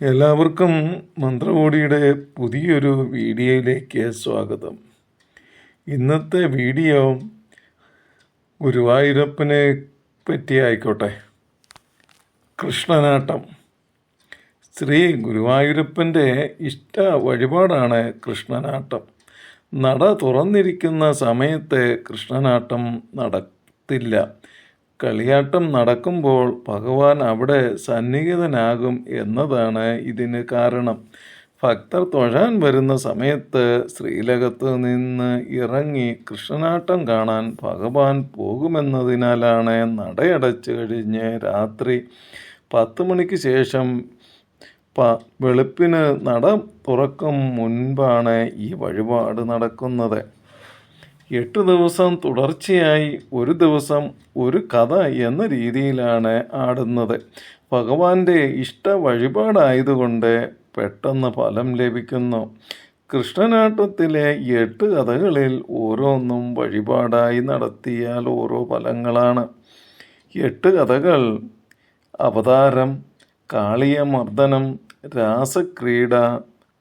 എല്ലാവർക്കും മന്ത്രകോടിയുടെ പുതിയൊരു വീഡിയോയിലേക്ക് സ്വാഗതം. ഇന്നത്തെ വീഡിയോ ഗുരുവായൂരപ്പനെ പറ്റി ആയിക്കോട്ടെ. കൃഷ്ണനാട്ടം. ശ്രീ ഗുരുവായൂരപ്പന്റെ ഇഷ്ട വഴിപാടാണ് കൃഷ്ണനാട്ടം. നട തുറന്നിരിക്കുന്ന സമയത്ത് കൃഷ്ണനാട്ടം നടത്തില്ല. കളിയാട്ടം നടക്കുമ്പോൾ ഭഗവാൻ അവിടെ സന്നിഹിതനാകും എന്നതാണ് ഇതിന് കാരണം. ഭക്തർ തൊഴാൻ വരുന്ന സമയത്ത് ശ്രീലകത്ത് നിന്ന് ഇറങ്ങി കൃഷ്ണനാട്ടം കാണാൻ ഭഗവാൻ പോകുമെന്നതിനാലാണ് നടയടച്ചു കഴിഞ്ഞ് രാത്രി പത്ത് മണിക്ക് ശേഷം പ വെളുപ്പിന് നട തുറക്കും മുൻപാണ് ഈ വഴിപാട് നടക്കുന്നത്. എട്ട് ദിവസം തുടർച്ചയായി ഒരു ദിവസം ഒരു കഥ എന്ന രീതിയിലാണ് ആടുന്നത്. ഭഗവാന്റെ ഇഷ്ട വഴിപാടായതുകൊണ്ട് പെട്ടെന്ന് ഫലം ലഭിക്കുന്നു. കൃഷ്ണനാട്ടത്തിലെ എട്ട് കഥകളിൽ ഓരോന്നും വഴിപാടായി നടത്തിയാൽ ഓരോ ഫലങ്ങളാണ്. എട്ട് കഥകൾ അവതാരം കാളിയമർദ്ദനം രാസക്രീഡ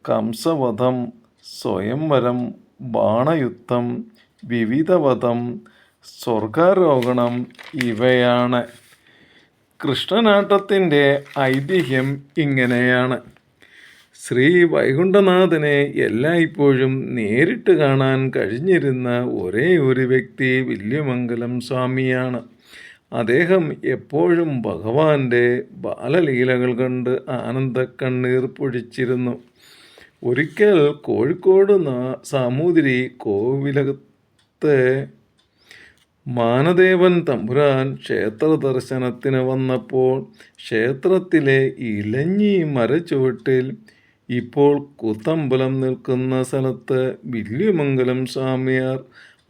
കംസവധം സ്വയംവരം ബാണയുദ്ധം വിവിധവധം സ്വർഗാരോഹണം ഇവയാണ്. കൃഷ്ണനാട്ടത്തിന്റെ ഐതിഹ്യം ഇങ്ങനെയാണ്. ശ്രീ വൈകുണ്ഠനാഥനെ എല്ലായ്പ്പോഴും നേരിട്ട് കാണാൻ കഴിഞ്ഞിരുന്ന ഒരേ ഒരു വ്യക്തി വില്യമംഗലം സ്വാമിയാണ്. അദ്ദേഹം എപ്പോഴും ഭഗവാന്റെ ബാലലീലകൾ കണ്ട് ആനന്ദക്കണ്ണീർ പൊഴിച്ചിരുന്നു. ഒരിക്കൽ കോഴിക്കോട് സാമൂതിരി കോവിലകത്ത് മാനദേവൻ തമ്പുരാൻ ക്ഷേത്ര ദർശനത്തിന് വന്നപ്പോൾ ക്ഷേത്രത്തിലെ ഇലഞ്ഞി മരച്ചുവട്ടിൽ ഇപ്പോൾ കുത്തമ്പലം നിൽക്കുന്ന സ്ഥലത്ത് വില്യമംഗലം സ്വാമിയാർ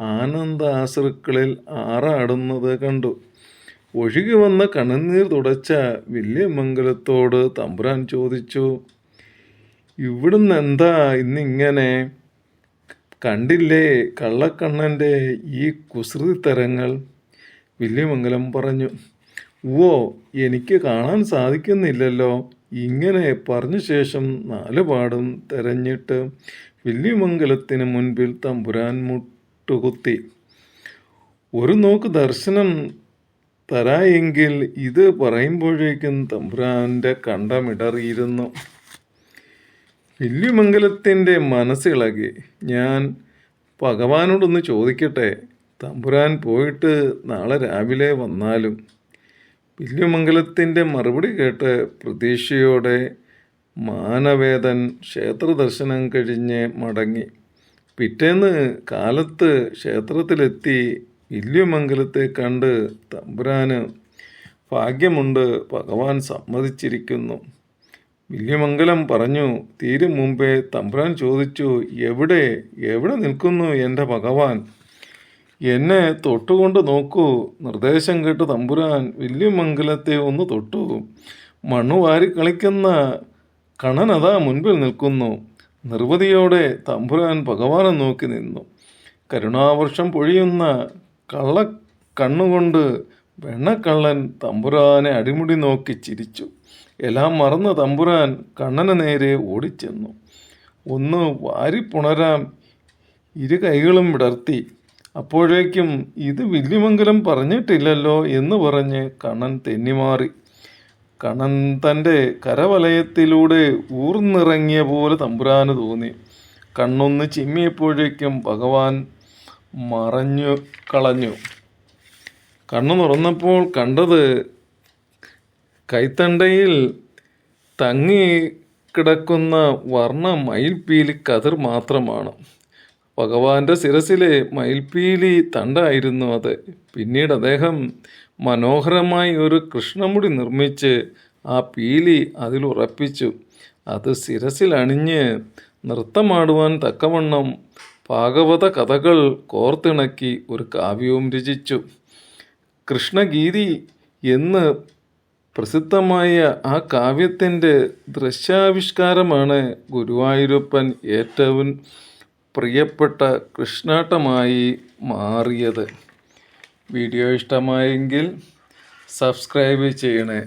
ആനന്ദാശ്രുക്കളിൽ ആറാടുന്നത് കണ്ടു. ഒഴുകി വന്ന കണ്ണുനീർ തുടച്ച വില്യമംഗലത്തോട് തമ്പുരാൻ ചോദിച്ചു ഇവിടുന്ന് എന്താ ഇന്നിങ്ങനെ കണ്ടില്ലേ കള്ളക്കണ്ണന്റെ ഈ കുസൃതി തരങ്ങൾ? വില്യമംഗലം പറഞ്ഞു ഓ എനിക്ക് കാണാൻ സാധിക്കുന്നില്ലല്ലോ. ഇങ്ങനെ പറഞ്ഞ ശേഷം നാല് പാടും തെരഞ്ഞിട്ട് വില്യമംഗലത്തിന് മുൻപിൽ തമ്പുരാൻ മുട്ടുകുത്തി. ഒരു നോക്ക് ദർശനം തരായെങ്കിൽ ഇത് പറയുമ്പോഴേക്കും തമ്പുരാന്റെ കണ്ടമിടറിയിരുന്നു. വില്യമംഗലത്തിന്റെ മനസ്സിളകി. ഞാൻ ഭഗവാനോടൊന്ന് ചോദിക്കട്ടെ. തമ്പുരാൻ പോയിട്ട് നാളെ രാവിലെ വന്നാലും. വില്യമംഗലത്തിന്റെ മറുപടി കേട്ട് പ്രതീക്ഷയോടെ മാനവേദൻ ക്ഷേത്രദർശനം കഴിഞ്ഞ് മടങ്ങി. പിറ്റേന്ന് കാലത്ത് ക്ഷേത്രത്തിലെത്തി വില്യമംഗലത്തെ കണ്ട് തമ്പുരാന് ഭാഗ്യമുണ്ട് ഭഗവാൻ സമ്മതിച്ചിരിക്കുന്നു. വില്യമംഗലം പറഞ്ഞു തീരും മുമ്പേ തമ്പുരാൻ ചോദിച്ചു എവിടെ എവിടെ നിൽക്കുന്നു എന്റെ ഭഗവാൻ? എന്നെ തൊട്ടുകൊണ്ട് നോക്കൂ. നിർദ്ദേശം കേട്ട് തമ്പുരാൻ വില്യമംഗലത്തെ ഒന്ന് തൊട്ടു. മണ്ണു വാരി കളിക്കുന്ന കണനതാ മുൻപിൽ നിൽക്കുന്നു. നിർവതിയോടെ തമ്പുരാൻ ഭഗവാനെ നോക്കി നിന്നു. കരുണാവർഷം പൊഴിയുന്ന കള്ള കണ്ണുകൊണ്ട് വെണ്ണക്കള്ളൻ തമ്പുരാനെ അടിമുടി നോക്കി ചിരിച്ചു. എല്ലാം മറന്ന തമ്പുരാൻ കണ്ണന് നേരെ ഓടിച്ചെന്നു. ഒന്ന് വാരിപ്പുണരാം ഇരു കൈകളും വിടർത്തി. അപ്പോഴേക്കും ഇത് വില്യമംഗലം പറഞ്ഞിട്ടില്ലല്ലോ എന്ന് പറഞ്ഞ് കണ്ണൻ തെന്നിമാറി. കണ്ണൻ തന്റെ കരവലയത്തിലൂടെ ഊർന്നിറങ്ങിയ പോലെ തമ്പുരാന് തോന്നി. കണ്ണൊന്ന് ചിമ്മിയപ്പോഴേക്കും ഭഗവാൻ മറഞ്ഞു കളഞ്ഞു. കണ്ണു തുറന്നപ്പോൾ കണ്ടത് കൈത്തണ്ടയിൽ തങ്ങി കിടക്കുന്ന വർണ മയിൽപീലി കതിർ മാത്രമാണ്. ഭഗവാന്റെ ശിരസിലെ മയിൽപീലി തണ്ടായിരുന്നു അത്. പിന്നീട് അദ്ദേഹം മനോഹരമായി ഒരു കൃഷ്ണമുടി നിർമ്മിച്ച് ആ പീലി അതിൽ ഉറപ്പിച്ചു. അത് ശിരസിൽ അണിഞ്ഞ് നൃത്തമാടുവാൻ തക്കവണ്ണം ഭാഗവത കഥകൾ കോർത്തിണക്കി ഒരു കാവ്യവും രചിച്ചു. കൃഷ്ണഗീതി എന്ന് പ്രസിദ്ധമായ ആ കാവ്യത്തിന്റെ ദൃശ്യാവിഷ്കാരമാണ് ഗുരുവായൂരപ്പൻ ഏറ്റവും പ്രിയപ്പെട്ട കൃഷ്ണാട്ടമായി മാറിയത്. വീഡിയോ ഇഷ്ടമായെങ്കിൽ സബ്സ്ക്രൈബ് ചെയ്യണേ.